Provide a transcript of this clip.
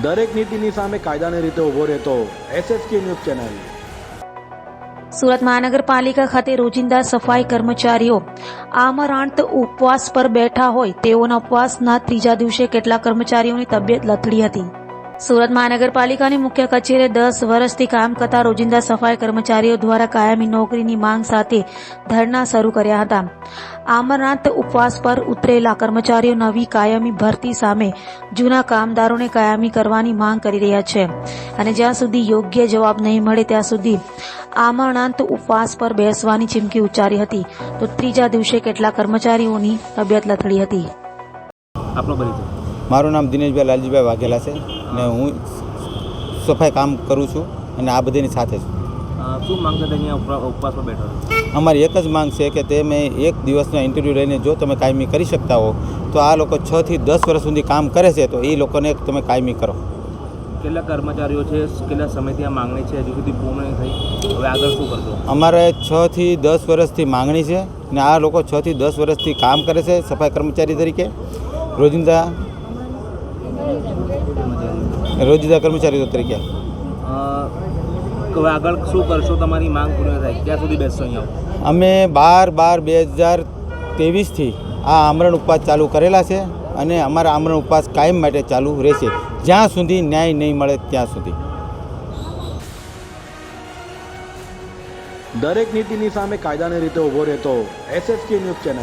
દરેક નીતિની સામે કાયદાની રીતે ઊભો રહેતો એસએસકે ન્યૂઝ ચેનલ. સુરત મહાનગરપાલિકા ખાતે રોજિંદા સફાઈ કર્મચારીઓ આમરાંત ઉપવાસ પર બેઠા હોય તેઓના ઉપવાસના ત્રીજા દિવસે કેટલાક કર્મચારીઓની તબિયત લથડી હતી. સુરત મહાનગરપાલિકાની મુખ્ય કચેરીએ દસ વર્ષથી કામ કરતા રોજિંદા સફાઈ કર્મચારીઓ દ્વારા કાયમી નોકરીની માંગ સાથે ધરણા શરૂ કર્યા હતા. આમરનાથ ઉપવાસ પર ઉતરેલા કર્મચારીઓ નવી કાયમી ભરતી સામે જૂના કામદારોને કાયમી કરવાની માંગ કરી રહ્યા છે. અને જ્યાં સુધી યોગ્ય જવાબ નહીં મળે ત્યાં સુધી આમરણાંત ઉપવાસ પર બેસવાની ચીમકી ઉચ્ચારી હતી. તો ત્રીજા દિવસે કેટલાક કર્મચારીઓની તબિયત લથડી હતી. મારું નામ દિનેશભાઈ લાલજીભાઈ વાઘેલા છે અને હું સફાઈ કામ કરું છું અને આ બધીની સાથે છું. શું માંગ સાથે અહીંયા ઉપરા- ઉપવાસ પર બેઠો? છો અમારી એક જ માંગ છે કે તમે એક દિવસના ઇન્ટરવ્યૂ લઈને જો તમે કાયમી કરી શકતા હો તો આ લોકો છથી દસ વર્ષ સુધી કામ કરે છે તો એ લોકોને તમે કાયમી કરો. કેટલા કર્મચારીઓ છે કેટલા સમયથી આ માંગણી છે હજુ સુધી પૂર્ણ થઈ? હવે આગળ શું કરશો? અમારે છથી દસ વર્ષથી માંગણી છે ને આ લોકો છથી દસ વર્ષથી કામ કરે છે સફાઈ કર્મચારી તરીકે. રોજિંદા રોજિંદા કર્મચારીઓ તરીકે. હવે આગળ શું કરશો તમારી માંગ પૂર્ણ થાય. ક્યાં સુધી બેસશો અહીંયા? અમે બાર બાર બે હજાર ત્રેવીસથી આ આમરણ ઉપવાસ ચાલુ કરેલા છે અને અમારા આમરણ ઉપવાસ કાયમ માટે ચાલુ રહેશે. જ્યાં સુધી ન્યાય નહીં મળે ત્યાં સુધી. દરેક નીતિની સામે કાયદાની રીતે ઊભો રહેતો એસએસકે ન્યૂઝ ચેનલ